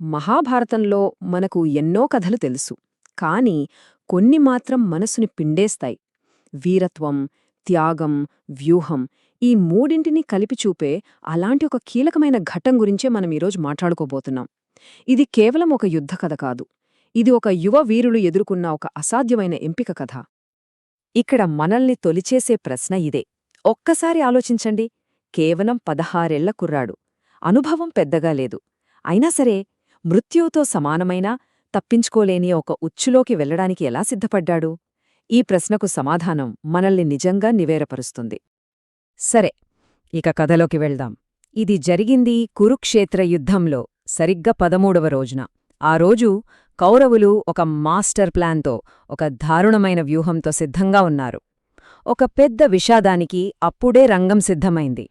మహాభారతంలో మనకు ఎన్నో కథలు తెలుసు. కాని కొన్ని మాత్రం మనసుని పిండేస్తాయి. వీరత్వం త్యాగం వ్యూహం ఈ మూడింటిని కలిపి చూపే అలాంటి ఒక కీలకమైన ఘట్టం గురించే మనం ఈరోజు మాట్లాడుకోబోతున్నాం. ఇది కేవలం ఒక యుద్ధ కథ కాదు. ఇది ఒక యువ వీరులు ఎదుర్కొన్న ఒక అసాధ్యమైన ఎంపిక కథ. ఇక్కడ మనల్ని తొలిచేసే ప్రశ్న ఇదే. ఒక్కసారి ఆలోచించండి. కేవలం పదహారేళ్ళ కుర్రాడు. అనుభవం పెద్దగా లేదు. అయినా సరే మృత్యువుతో సమానమైన తప్పించుకోలేని ఒక ఉచ్చులోకి వెళ్ళడానికి ఎలా సిద్ధపడ్డాడు? ఈ ప్రశ్నకు సమాధానం మనల్ని నిజంగా నివేరపరుస్తుంది. సరే ఇక కథలోకి వెళ్దాం. ఇది జరిగింది కురుక్షేత్ర యుద్ధంలో సరిగ్గా పదమూడవ రోజున. ఆ రోజు కౌరవులు ఒక మాస్టర్ ప్లాన్తో ఒక దారుణమైన వ్యూహంతో సిద్ధంగా ఉన్నారు. ఒక పెద్ద విషాదానికి అప్పుడే రంగం సిద్ధమైంది.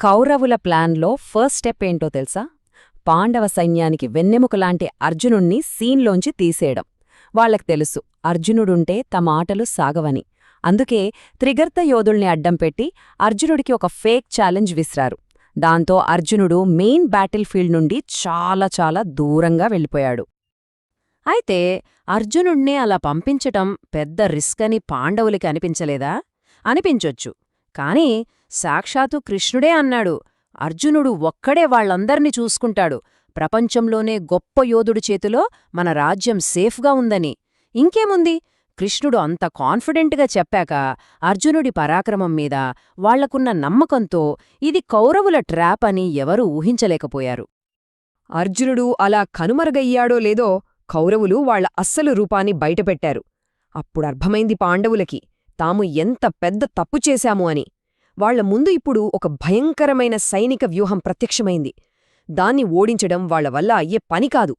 కౌరవుల ప్లాన్లో ఫస్ట్ స్టెప్ ఏంటో తెలుసా? పాండవ సైన్యానికి వెన్నెముకలాంటి అర్జునుణ్ణి సీన్లోంచి తీసేయడం. వాళ్ళకు తెలుసు అర్జునుడుంటే తమ ఆటలు సాగవని. అందుకే త్రిగర్త యోధుల్ని అడ్డం పెట్టి అర్జునుడికి ఒక ఫేక్ ఛాలెంజ్ విసిరారు. దాంతో అర్జునుడు మెయిన్ బ్యాటిల్ ఫీల్డ్ నుండి చాలా చాలా దూరంగా వెళ్ళిపోయాడు. అయితే అర్జునుణ్ణే అలా పంపించటం పెద్ద రిస్క్ అని పాండవులకి అనిపించలేదా? అనిపించొచ్చు. కాని సాక్షాత్తు కృష్ణుడే అన్నాడు అర్జునుడు ఒక్కడే వాళ్ళందర్నీ చూసుకుంటాడు. ప్రపంచంలోనే గొప్ప యోధుడి చేతిలో మన రాజ్యం సేఫ్గా ఉందని. ఇంకేముంది? కృష్ణుడు అంత కాన్ఫిడెంట్గా చెప్పాక అర్జునుడి పరాక్రమం మీద వాళ్ళకున్న నమ్మకంతో ఇది కౌరవుల ట్రాప్ అని ఎవరూ ఊహించలేకపోయారు. అర్జునుడు అలా కనుమరుగయ్యాడో లేదో కౌరవులు వాళ్ళ అస్సలు రూపాన్ని బయటపెట్టారు. అప్పుడర్థమైంది పాండవులకి. తాము ఎంత పెద్ద తప్పు చేశాము అని. వాళ్ళ ముందు ఇప్పుడు ఒక భయంకరమైన సైనిక వ్యూహం ప్రత్యక్షమైంది. దాన్ని ఓడించడం వాళ్ళ వల్ల అయ్యే పని కాదు.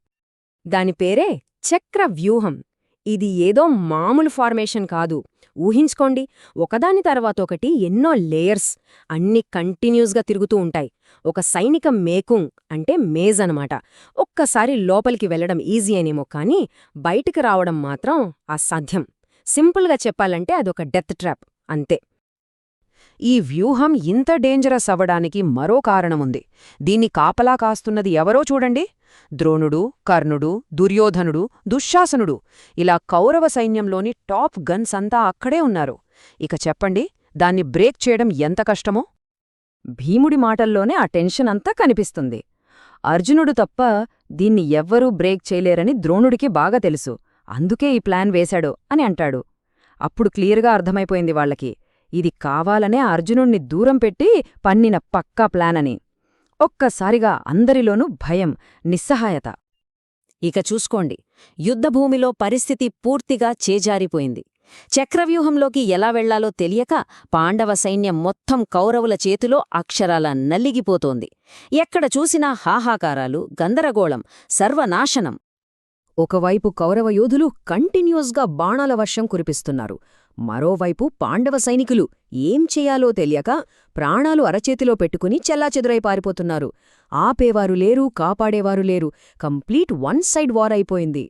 దాని పేరే చక్ర వ్యూహం. ఇది ఏదో మామూలు ఫార్మేషన్ కాదు. ఊహించుకోండి ఒకదాని తర్వాత ఒకటి ఎన్నో లేయర్స్ అన్ని కంటిన్యూస్గా తిరుగుతూ ఉంటాయి. ఒక సైనిక మేకుంగ్ అంటే మేజ్ అనమాట ఒక్కసారి లోపలికి వెళ్ళడం ఈజీ అనేమో కానీ బయటికి రావడం మాత్రం అసాధ్యం. సింపుల్గా చెప్పాలంటే అదొక డెత్ ట్రాప్ అంతే. ఈ వ్యూహం ఇంత డేంజరస్ అవ్వడానికి మరో కారణముంది. దీన్ని కాపలా కాస్తున్నది ఎవరో చూడండి. ద్రోణుడు కర్ణుడు దుర్యోధనుడు దుశ్శాసనుడు. ఇలా కౌరవ సైన్యంలోని టాప్ గన్స్ అంతా అక్కడే ఉన్నారు. ఇక చెప్పండి దాన్ని బ్రేక్ చేయడం ఎంత కష్టమో? భీముడి మాటల్లోనే ఆ టెన్షన్ అంతా కనిపిస్తుంది. అర్జునుడు తప్ప దీన్ని ఎవ్వరూ బ్రేక్ చేయలేరని ద్రోణుడికి బాగా తెలుసు. అందుకే ఈ ప్లాన్ వేశాడు అని అంటాడు. అప్పుడు క్లియర్గా అర్థమైపోయింది వాళ్ళకి ఇది కావాలనే అర్జునుణ్ణి దూరం పెట్టి పన్నిన పక్కా ప్లానని. ఒక్కసారిగా అందరిలోనూ భయం నిస్సహాయత. ఇక చూసుకోండి యుద్ధభూమిలో పరిస్థితి పూర్తిగా చేజారిపోయింది. చక్రవ్యూహంలోకి ఎలా వెళ్ళాలో తెలియక పాండవ సైన్యం మొత్తం కౌరవుల చేతిలో అక్షరాల నల్లిగిపోతోంది ఎక్కడ చూసినా హాహాకారాలు గందరగోళం సర్వనాశనం. ఒకవైపు కౌరవ యోధులు కంటిన్యూస్గా బాణాల వర్షం కురిపిస్తున్నారు. మరోవైపు పాండవ సైనికులు ఏం చెయ్యాలో తెలియక ప్రాణాలు అరచేతిలో పెట్టుకుని చెల్లాచెదురై పారిపోతున్నారు. ఆపేవారు లేరు కాపాడేవారు లేరు. కంప్లీట్ వన్ సైడ్ వార్ అయిపోయింది.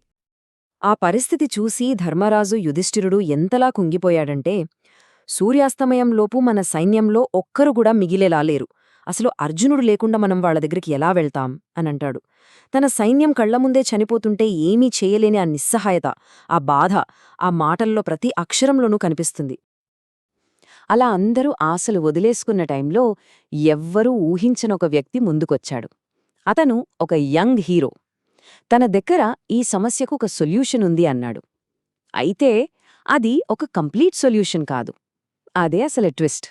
ఆ పరిస్థితి చూసి ధర్మరాజు యుధిష్ఠిరుడు ఎంతలా కుంగిపోయాడంటే సూర్యాస్తమయంలోపు మన సైన్యంలో ఒక్కరు కూడా మిగిలేలా లేరు. అసలు అర్జునుడు లేకుండా మనం వాళ్ళ దగ్గరికి ఎలా వెళ్తాం? అనంటాడు తన సైన్యం కళ్ళముందే చనిపోతుంటే ఏమీ చేయలేని ఆ నిస్సహాయత ఆ బాధ ఆ మాటల్లో ప్రతి అక్షరంలోనూ కనిపిస్తుంది. అలా అందరూ ఆశలు వదిలేసుకున్న టైంలో ఎవ్వరూ ఊహించనొక వ్యక్తి ముందుకొచ్చాడు. అతను ఒక యంగ్ హీరో. తన దగ్గర ఈ సమస్యకు ఒక సొల్యూషన్ ఉంది అన్నాడు. అయితే అది ఒక కంప్లీట్ సొల్యూషన్ కాదు. అదే అసలు ట్విస్ట్.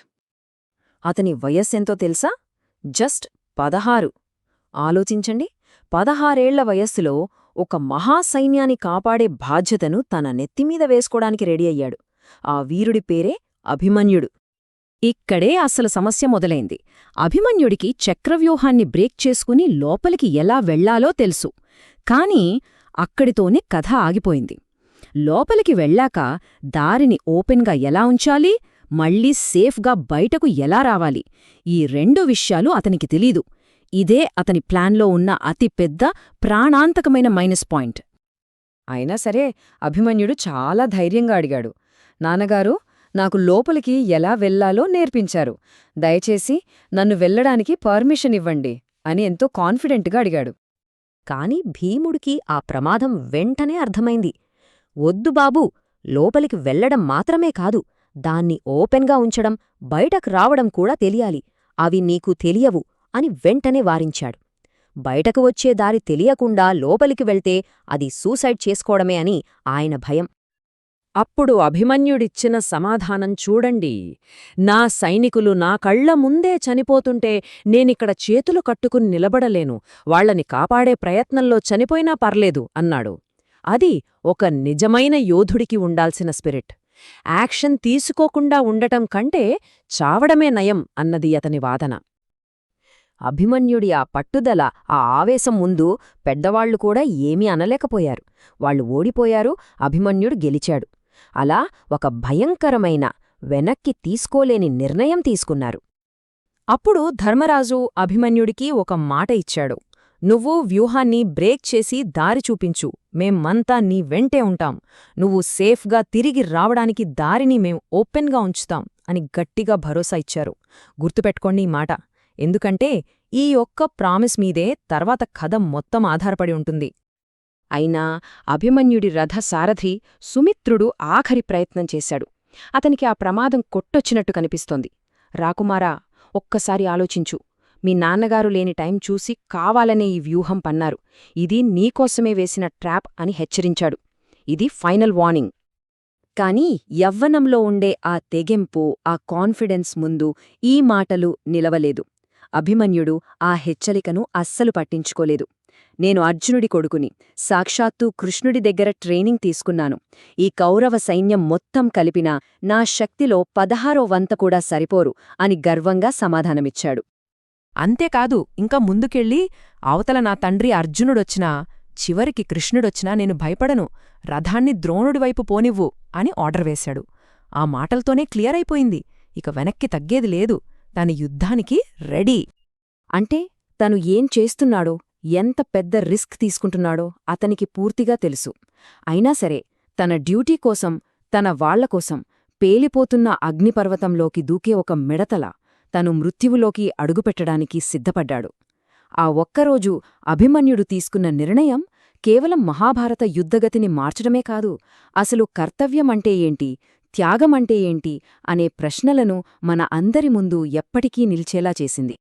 అతని వయస్సెంతో తెలుసా? జస్ట్ పదహారు. ఆలోచించండి పదహారేళ్ళ వయస్సులో ఒక మహాసైన్యాన్ని కాపాడే బాధ్యతను తన నెత్తిమీద వేసుకోడానికి రెడీ అయ్యాడు. ఆ వీరుడి పేరే అభిమన్యుడు. ఇక్కడే అసలు సమస్య మొదలైంది. అభిమన్యుడికి చక్రవ్యూహాన్ని బ్రేక్ చేసుకుని లోపలికి ఎలా వెళ్ళాలో తెలుసు. కాని అక్కడితోనే కథ ఆగిపోయింది. లోపలికి వెళ్ళాక దారిని ఓపెన్గా ఎలా ఉంచాలి? మళ్ళీ సేఫ్గా బయటకు ఎలా రావాలి? ఈ రెండు విషయాలు అతనికి తెలీదు. ఇదే అతని ప్లాన్లో ఉన్న అతిపెద్ద ప్రాణాంతకమైన మైనస్ పాయింట్. అయినా సరే అభిమన్యుడు చాలా ధైర్యంగా అడిగాడు. నాన్నగారు నాకు లోపలికి ఎలా వెళ్ళాలో నేర్పించారు. దయచేసి నన్ను వెళ్ళడానికి పర్మిషన్ ఇవ్వండి అని ఎంతో కాన్ఫిడెంట్గా అడిగాడు. కాని భీముడికి ఆ ప్రమాదం వెంటనే అర్థమైంది. వద్దు బాబూ లోపలికి వెళ్ళడం మాత్రమే కాదు. దాన్ని ఓపెన్గా ఉంచడం బయటకు రావడం కూడా తెలియాలి. అవి నీకు తెలియవు అని వెంటనే వారించాడు. బయటకు వచ్చే దారి తెలియకుండా లోపలికి వెళ్తే అది సూసైడ్ చేసుకోవడమే అని ఆయన భయం. అప్పుడు అభిమన్యుడిచ్చిన సమాధానం చూడండి. నా సైనికులు నా కళ్ళ ముందే చనిపోతుంటే నేనిక్కడ చేతులు కట్టుకుని నిలబడలేను. వాళ్ళని కాపాడే ప్రయత్నంలో చనిపోయినా పర్లేదు అన్నాడు. అది ఒక నిజమైన యోధుడికి ఉండాల్సిన స్పిరిట్. యాక్షన్ తీసుకోకుండా ఉండటం కంటే చావడమే నయం అన్నది అతని వాదన. అభిమన్యుడి ఆ పట్టుదల ఆ ఆవేశం ముందు పెద్దవాళ్ళు కూడా ఏమీ అనలేకపోయారు. వాళ్ళు ఓడిపోయారు అభిమన్యుడు గెలిచాడు. అలా ఒక భయంకరమైన వెనక్కి తీసుకోలేని నిర్ణయం తీసుకున్నారు. అప్పుడు ధర్మరాజు అభిమన్యుడికి ఒక మాట ఇచ్చాడు. నువ్వు వ్యూహాన్ని బ్రేక్ చేసి దారి చూపించు. మేమంతా నీ వెంటే ఉంటాం. నువ్వు సేఫ్గా తిరిగి రావడానికి దారిని మేం ఓపెన్గా ఉంచుతాం అని గట్టిగా భరోసా ఇచ్చారు. గుర్తుపెట్టుకోండి ఈ మాట. ఎందుకంటే ఈ ఒక్క ప్రామిస్ మీదే తర్వాత కథ మొత్తం ఆధారపడి ఉంటుంది. అయినా అభిమన్యుడి రథ సారథి సుమిత్రుడు ఆఖరి ప్రయత్నం చేశాడు. అతనికి ఆ ప్రమాదం కొట్టొచ్చినట్టు కనిపిస్తోంది. రాకుమారా ఒక్కసారి ఆలోచించు. మీ నాన్నగారు లేని టైం చూసి కావాలనే ఈ వ్యూహం పన్నారు. ఇది నీకోసమే వేసిన ట్రాప్ అని హెచ్చరించాడు. ఇది ఫైనల్ వార్నింగ్. కాని యవ్వనంలో ఉండే ఆ తెగెంపు ఆ కాన్ఫిడెన్స్ ముందు ఈ మాటలు నిలవలేదు. అభిమన్యుడు ఆ హెచ్చరికను అస్సలు పట్టించుకోలేదు. నేను అర్జునుడి కొడుకుని సాక్షాత్తూ కృష్ణుడి దగ్గర ట్రైనింగ్ తీసుకున్నాను. ఈ కౌరవ సైన్యం మొత్తం కలిపినా నా శక్తిలో పదహారో వంత కూడా సరిపోరు అని గర్వంగా సమాధానమిచ్చాడు. అంతేకాదు ఇంకా ముందుకెళ్ళి అవతల నా తండ్రి అర్జునుడొచ్చినా చివరికి కృష్ణుడొచ్చినా నేను భయపడను. రథాన్ని ద్రోణుడివైపు పోనివ్వు అని ఆర్డర్ వేశాడు. ఆ మాటలతోనే క్లియర్ అయిపోయింది ఇక వెనక్కి తగ్గేది లేదు. తన యుద్ధానికి రెడీ. అంటే తను ఏం చేస్తున్నాడో ఎంత పెద్ద రిస్క్ తీసుకుంటున్నాడో అతనికి పూర్తిగా తెలుసు. అయినా సరే తన డ్యూటీ కోసం తన వాళ్ళకోసం పేలిపోతున్న అగ్నిపర్వతంలోకి దూకే ఒక మిడతల తను మృత్యువులోకి అడుగుపెట్టడానికి సిద్ధపడ్డాడు. ఆ ఒక్కరోజు అభిమన్యుడు తీసుకున్న నిర్ణయం కేవలం మహాభారత యుద్ధగతిని మార్చడమే కాదు అసలు కర్తవ్యమంటే ఏంటి త్యాగమంటే ఏంటి అనే ప్రశ్నలను మన అందరి ముందు ఎప్పటికీ నిల్చేలా చేసింది.